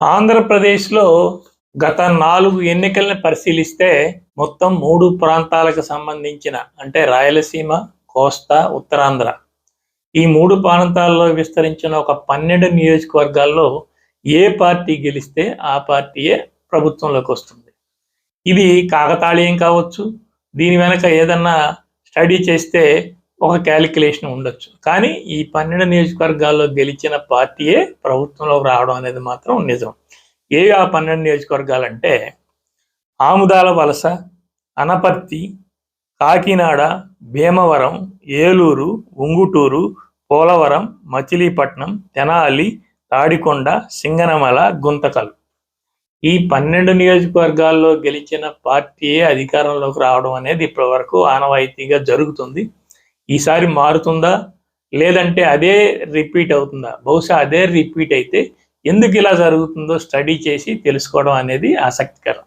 ఆంధ్రప్రదేశ్లో గత నాలుగు ఎన్నికల్ని పరిశీలిస్తే మొత్తం మూడు ప్రాంతాలకు సంబంధించిన అంటే రాయలసీమ కోస్తా ఉత్తరాంధ్ర. ఈ మూడు ప్రాంతాల్లో విస్తరించిన ఒక పన్నెండు నియోజకవర్గాల్లో ఏ పార్టీ గెలిస్తే ఆ పార్టీయే ప్రభుత్వంలోకి వస్తుంది. ఇది కాకతాళీయం కావచ్చు. దీని వెనక ఏదన్నా స్టడీ చేస్తే ఒక క్యాలిక్యులేషన్ ఉండొచ్చు. కానీ ఈ పన్నెండు నియోజకవర్గాల్లో గెలిచిన పార్టీయే ప్రభుత్వంలోకి రావడం అనేది మాత్రం నిజం. ఏవి ఆ పన్నెండు నియోజకవర్గాలు అంటే ఆముదాల వలస అనపర్తి కాకినాడ భీమవరం ఏలూరు ఉంగుటూరు పోలవరం మచిలీపట్నం తెనాలి తాడికొండ సింగనమల గుంతకల్. ఈ పన్నెండు నియోజకవర్గాల్లో గెలిచిన పార్టీయే అధికారంలోకి రావడం అనేది ఇప్పటి వరకు ఆనవాయితీగా జరుగుతుంది. ఈసారి మారుతుందా? లేదంటే అదే రిపీట్ అవుతుందా? బహుశా అదే రిపీట్ అయితే ఎందుకు ఇలా జరుగుతుందో స్టడీ చేసి తెలుసుకోవడం అనేది ఆసక్తికరం.